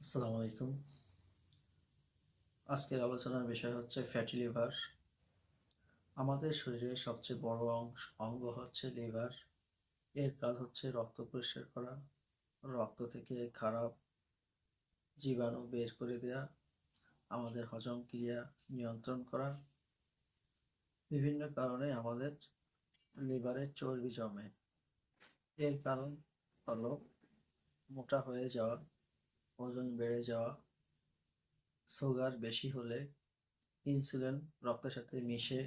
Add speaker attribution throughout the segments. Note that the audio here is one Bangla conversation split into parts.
Speaker 1: আসসালামু আলাইকুম। আজকের আলোচনার বিষয় হচ্ছে ফ্যাটি লিভার আমাদের শরীরের সবচেয়ে বড় অংশ, অঙ্গ হচ্ছে লিভার এর কাজ হচ্ছে রক্ত পরিষ্কার করা, রক্ত থেকে খারাপ জীবাণু বের করে দেয়া, আমাদের হজম ক্রিয়া নিয়ন্ত্রণ করা। বিভিন্ন কারণে আমাদের লিভারে চর্বি জমে। এর কারণ হলো মোটা হয়ে যাওয়া ওজন বেড়ে যাওয়া সুগার বেশি হলে ইনসুলিন রক্তের সাথে মিশে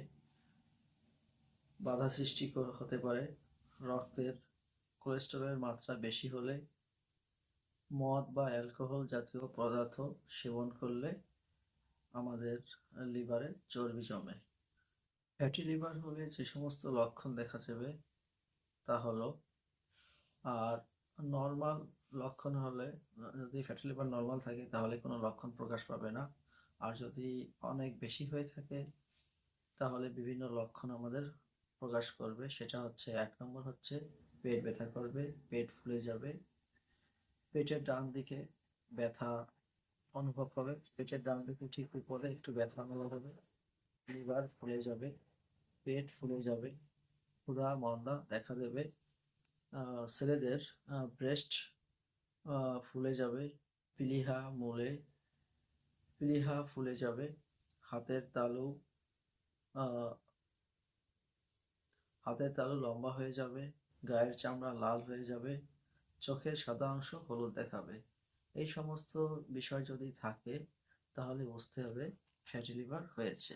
Speaker 1: বাধা সৃষ্টি হতে পারে। রক্তের কোলেস্টেরলের মাত্রা বেশি হলে মদ বা অ্যালকোহল জাতীয় পদার্থ সেবন করলে আমাদের লিভারে চর্বি জমে। ফ্যাটি লিভার হলে যে সমস্ত লক্ষণ দেখা যাবে তা হলো, আর নর্মাল লক্ষণ হলে যদি ফ্যাটি লিভার নর্মাল থাকে, তাহলে কোনো লক্ষণ প্রকাশ পাবে না। আর যদি অনেক বেশি হয়ে থাকে, তাহলে বিভিন্ন লক্ষণ আমাদের প্রকাশ করবে। সেটা হচ্ছে, এক নম্বর হচ্ছে, পেট ব্যথা করবে, পেট ফুলে যাবে, পেটের ডান দিকে ব্যথা অনুভব হবে, পেটের ডান দিকে ঠিক উপরে একটু ব্যথা অনুভব হবে লিভার ফুলে যাবে, পেট ফুলে যাবে, ক্ষুধা মন্দা দেখা দেবে। ছেলেদের ব্রেস্ট ফুলে যাবে। প্লীহা মূলে, প্লীহা ফুলে যাবে। হাতের তালু হাতের তালু লম্বা হয়ে যাবে। গায়ের চামড়া লাল হয়ে যাবে। চোখের সাদা অংশ হলুদ দেখাবে। এই সমস্ত বিষয় যদি থাকে, তাহলে বুঝতে হবে ফ্যাটি লিভার হয়েছে।